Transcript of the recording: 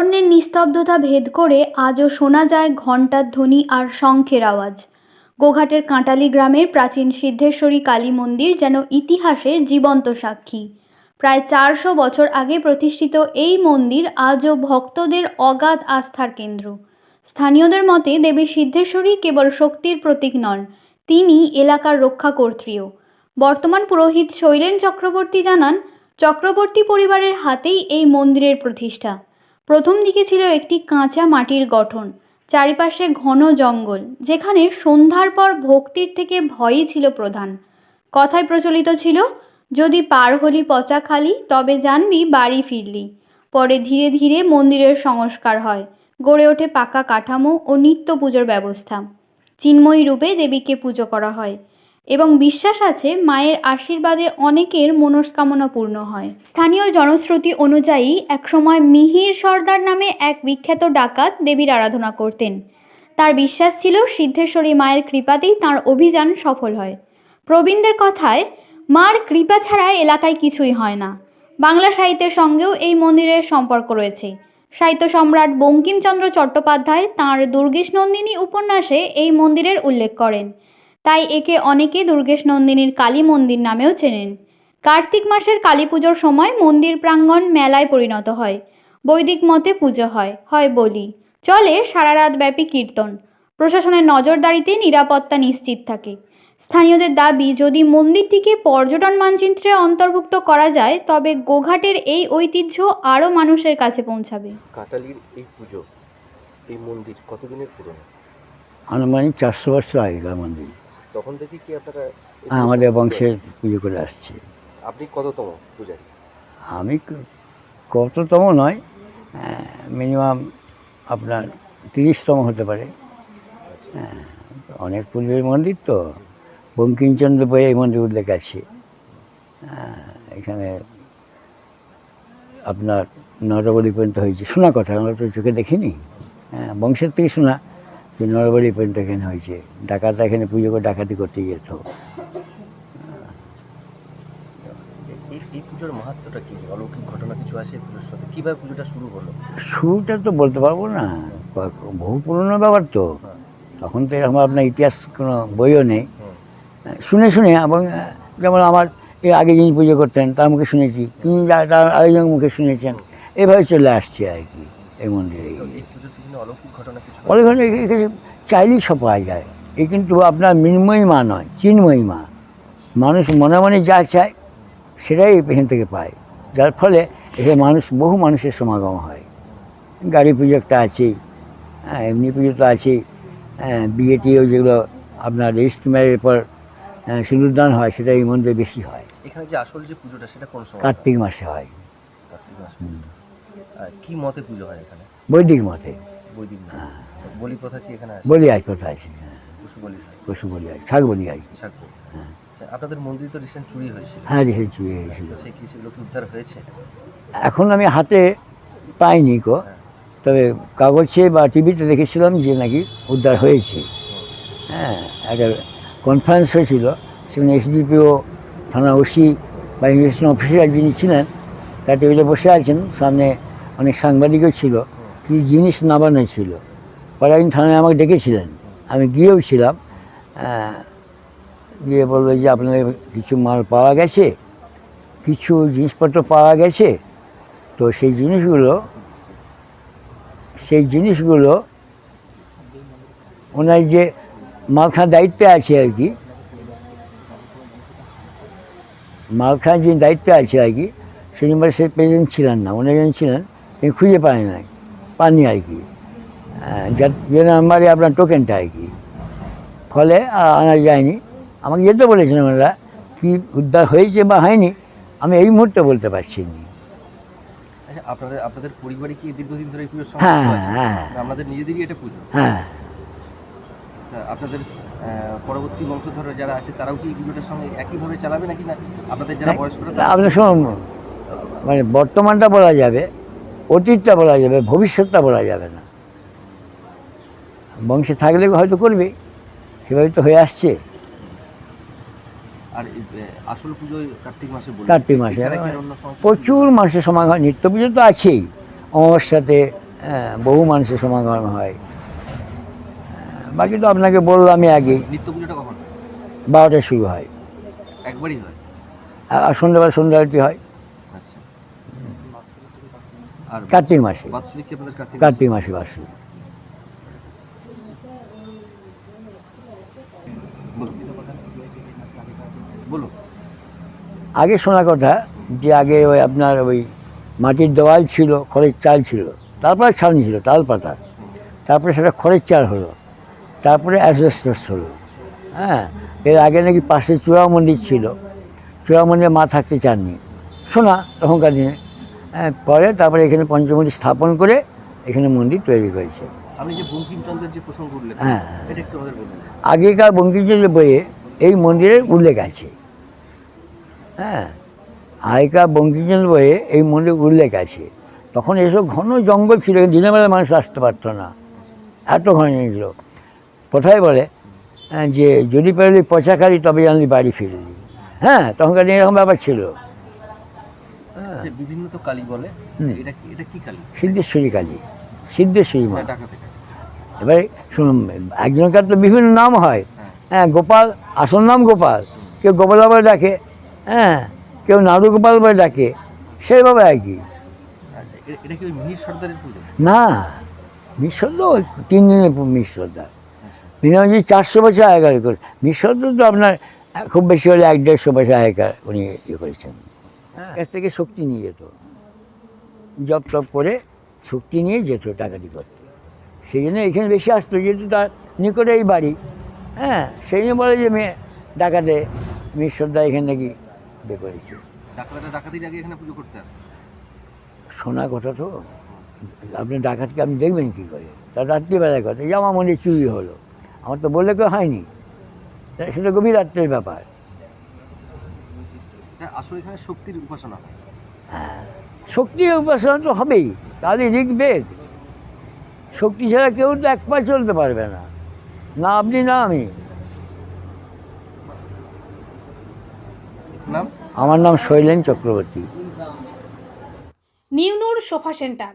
অরণ্যের নিস্তব্ধতা ভেদ করে আজও শোনা যায় ঘণ্টার ধ্বনি আর শঙ্খের আওয়াজ। গোঘাটের কাঁটালি গ্রামের প্রাচীন সিদ্ধেশ্বরী কালী মন্দির যেন ইতিহাসের জীবন্ত সাক্ষী। প্রায় চারশো বছর আগে প্রতিষ্ঠিত এই মন্দির আজও ভক্তদের অগাধ আস্থার কেন্দ্র। স্থানীয়দের মতে দেবী সিদ্ধেশ্বরী কেবল শক্তির প্রতীক নন, তিনি এলাকার রক্ষাকর্ত্রীও। বর্তমান পুরোহিত শৈলেন চক্রবর্তী জানান, চক্রবর্তী পরিবারের হাতেই এই মন্দিরের প্রতিষ্ঠা। প্রথম দিকে ছিল একটি কাঁচা মাটির গঠন, চারিপাশে ঘন জঙ্গল, যেখানে সন্ধ্যার পর ভক্তির থেকে ভয়ই ছিল প্রধান। কথায় প্রচলিত ছিল, যদি পার হলি পচা খালি, তবে জানবি বাড়ি ফিরলি। পরে ধীরে ধীরে মন্দিরের সংস্কার হয়, গড়ে ওঠে পাকা কাঠামো ও নিত্য পুজোর ব্যবস্থা। চিন্ময়ী রূপে দেবীকে পুজো করা হয়। এবং বিশ্বাস আছে মায়ের আশীর্বাদে অনেকের মনস্কামনা পূর্ণ হয়। স্থানীয় জনশ্রুতি অনুযায়ী একসময় মিহির সর্দার নামে এক বিখ্যাত ডাকাত দেবীর আরাধনা করতেন। তার বিশ্বাস ছিল সিদ্ধেশ্বরী মায়ের কৃপাতেই তার অভিযান সফল হয়। প্রবীণদের কথায়, মার কৃপা ছাড়া এলাকায় কিছুই হয় না। বাংলা সাহিত্যের সঙ্গেও এই মন্দিরের সম্পর্ক রয়েছে। সাহিত্য সম্রাট বঙ্কিমচন্দ্র চট্টোপাধ্যায় তাঁর দুর্গেশ নন্দিনী উপন্যাসে এই মন্দিরের উল্লেখ করেন। তাই একে অনেকে দুর্গেশ নন্দিনীর কালী মন্দির নামেও চেনেন। কার্তিক মাসের কালী পুজোর সময় মন্দির প্রাঙ্গণ মেলায় পরিণত হয়। বৈদিক মতে পুজো হয় হয় বলি। চলে সারা রাত ব্যাপী কীর্তন। প্রশাসনের নজরদারিতে নিরাপত্তা নিশ্চিত থাকে। স্থানীয়দের দাবি যদি মন্দিরটিকে পর্যটন মানচিত্রে অন্তর্ভুক্ত করা যায় তবে গোঘাটের এই ঐতিহ্য আরও মানুষের কাছে পৌঁছাবে। কাটালির এই পুজো এই মন্দির কতদিনের পুরনো? আনুমানিক চারশো বছর আগেকার মন্দির। তখন থেকে কি আপনারা হ্যাঁ, আমাদের বংশের পুজো করে আসছে। আপনি কততম পূজারী? আমি কততম নয় মিনিমাম আপনার তিরিশতম হতে পারে। হ্যাঁ, অনেক পূর্বের মন্দির তো। বঙ্কিমচন্দ্র বইয়ে এই মন্দির উল্লেখ আছে। হ্যাঁ, এখানে আপনার নরবলি পর্যন্ত হয়েছে। শোনা কথা আমরা তো চোখে দেখিনি। হ্যাঁ বংশের থেকে শোনা। যে নরবলি পর্যন্ত এখানে হয়েছে। ডাকাতরা এখানে পুজো করে ডাকাতি করতে যেত এই এই এই শুরুটা তো বলতে পারব না। বহু পুরনো ব্যাপার তো। তখন তো এরকম আপনার ইতিহাস কোনো বইও নেই। শুনে শুনে এবং যেমন আমার এর আগে যিনি পুজো করতেন তার মুখে শুনেছি। তিনি তার আরেকজন মুখে শুনেছেন। এভাবে চলে আসছে আর কি এই মন্দিরে। অলৌকিক ঘটনা কিছু অনেক ধরনের এখানে চাইলেই সব পাওয়া যায়। এই কিন্তু আপনার মৃন্ময়ী মা নয় চিন্ময়ী মা। মানুষ মনে মনে যা চায় সেটাই এখান থেকে পায়। যার ফলে এখানে মানুষ বহু মানুষের সমাগম হয়। গাড়ি পুজো একটা আছেই হ্যাঁ এমনি পুজো তো আছেই। হ্যাঁ বিয়ে টিয়েও যেগুলো আপনার ম্যারের পর হ্যাঁ, সিঁদুরদান হয় সেটা এই মন্দিরে বেশি হয়। এখানে যে আসল যে পুজোটা সেটা কোন সময়? কার্তিক মাসে হয়। কার্তিক মাসে। কি মতে পুজো হয় এখানে? বৈদিক মতে। বৈদিক বলি প্রথা কি এখানে আছে? বলি আজ আছে হ্যাঁ। পশু বলি হয়। পশু বলি আজ শাক বলি আজ। শাক বলি। আচ্ছা, আপনাদের মন্দির তো রিসেন্ট চুরি হয়েছিল। হ্যাঁ রিসেন্ট চুরি হয়েছিল। তো সেই কি সেগুলো কি উদ্ধার হয়েছে? এখন আমি হাতে পাইনি কো তবে কাগজে বা টিভিতে দেখেছিলাম যে নাকি উদ্ধার হয়েছে। হ্যাঁ একটা কনফারেন্স হয়েছিল। সেখানে এসডিপিও থানা ওসি বা ইনভেস্টিগেশন অফিসার যিনি ছিলেন তার টেবিলে বসে আছেন। সামনে অনেক সাংবাদিকও ছিল। কি জিনিস নামানো ছিল পরে একদিন থানায় আমাকে ডেকেছিলেন। আমি গিয়েও ছিলাম। গিয়ে বলল যে, আপনাদের কিছু মাল পাওয়া গেছে? কিছু জিনিসপত্র পাওয়া গেছে? তো সেই জিনিসগুলো সেই জিনিসগুলো ওনার যে মালখার দায়িত্বে আছে আর কি মালখার যে দায়িত্বে আছে আর কি, সেই নম্বরে সে প্রেজেন্ট ছিলেন না। একজন ছিলেন, তিনি খুঁজে পায় নাই। কি? আহ, যার যে নাম্বারে আপনার টোকেনটা আর কি? ফলে আনা যায়নি। আমাকে যেতে বলেছিলেন ওনারা কী উদ্ধার হয়েছে বা হয়নি আমি এই মুহূর্তে বলতে পারছি না। আচ্ছা আপনাদের আপনাদের পরিবারে কি দীর্ঘদিন ধরে পুজোর হ্যাঁ, হ্যাঁ। না আমাদের নিজেদেরই এটা পুজো। হ্যাঁ। তা আপনাদের পরবর্তী বংশধর যারা আছে তারাও কি পুজোটার সঙ্গে একইভাবে চালাবে নাকি না? আপনাদের যারা বয়স্করা আপনার মানে বর্তমানটা বলা যাবে অতীতটা বলা যাবে ভবিষ্যৎটা বলা যাবে না। বংশে থাকলে হয়তো করবে সেভাবে তো হয়ে আসছে। আর আসল পুজো কার্তিক মাসে কার্তিক সংস্কৃতি? প্রচুর মানুষের সমাগম নিত্য পুজো তো আছেই। অমাবস্যাতে হ্যাঁ বহু মানুষের সমাগম হয়। বাকি তো আপনাকে বললাম আমি আগে। নিত্য পুজোটা কখন বারোটায় শুরু হয়। একবারই হয়? আর সন্ধ্যাবেলা সন্ধ্যা আরতি হয়। কার্তিক মাসে। কার্তিক মাসে? বাসু আগে শোনা কথা যে আগে ওই আপনার ওই মাটির দেওয়াল ছিল খড়ের চাল ছিল তারপরে ছাউনি ছিল তাল পাতা। তারপরে সেটা খড়ের চাল হলো তারপরে অ্যাসবেস্টস হলো। হ্যাঁ এর আগে নাকি পাশে চূড়া মন্দির ছিল চূড়া মন্দিরে মা থাকতে চাননি। শোনা তখনকার দিনে। পরে তারপরে এখানে পঞ্চমন্দির স্থাপন করে এখানে মন্দির তৈরি করেছে আপনি যে বঙ্কিমচন্দ্রের যে প্রসঙ্গ উল্লেখ হ্যাঁ। এটা একটু আমাদের বলুন। আগেকার বঙ্কিমচন্দ্র বইয়ে এই মন্দিরের উল্লেখ আছে। হ্যাঁ আগেকার বঙ্কিমচন্দ্র বইয়ে এই মন্দির উল্লেখ আছে। তখন এসব ঘন জঙ্গল ছিল দিনের বেলা মানুষ আসতে পারতো না। এত ঘন ছিল। কোথায় বলে? হ্যাঁ, যে যদি পারলি পচা খালি তবে জানলি বাড়ি ফিরলি। হ্যাঁ তখনকার এরকম ব্যাপার ছিল। হ্যাঁ যে বিভিন্ন তো কালী বলে এটা কি এটা কি কালী? সিদ্ধেশ্বরী কালী। সিদ্ধেশ্বরী মা এবারে শুনুন একজনকার তো বিভিন্ন নাম হয়। হ্যাঁ। হ্যাঁ গোপাল আসল নাম গোপাল। কেউ গোপাল বলে ডাকে। হ্যাঁ কেউ নাড়ু গোপাল বলে ডাকে। সেইভাবে আর কি। না মিশ্রদ তিন দিনের মিশ্রদা আচ্ছা। মিনিমাম চারশো বছর আগেকার করে মিশ্রদ তো আপনার খুব বেশি হলে এক দেড়শো বছর আগেকার উনি ইয়ে করেছেন। হ্যাঁ কাছ থেকে শক্তি নিয়ে যেত। জব টপ করে শক্তি নিয়ে যেত টাকাটি করতে। সেই জন্য এখানে বেশি আসতো যেহেতু তার নিকটে এই বাড়ি। হ্যাঁ সেই জন্য বলে যে মেয়ে ডাকাতে মিশ্রদা এখানে নাকি বিয়ে করেছে। ডাকাতরা ডাকাতির আগে এখানে পুজো করতে আসে শোনা কথা তো। আপনি ডাকাতকে আপনি দেখবেন কী করে? তার রাত্রিবেলার কথা যে আমার মনে চুরি হলো। আমার তো বললে কেউ হয়নি। তা সেটা গভীর রাত্রের ব্যাপার। হ্যাঁ আসলে এখানে শক্তির উপাসনা হয়। শক্তি উপাসনা তো হবেই তাহলে ঋগ্বেদ। শক্তি ছাড়া কেউ তো এক পা চলতে পারবে না। না আপনি না আমি। নাম? আমার নাম শৈলেন চক্রবর্তী। নিউনুর সোফা সেন্টার।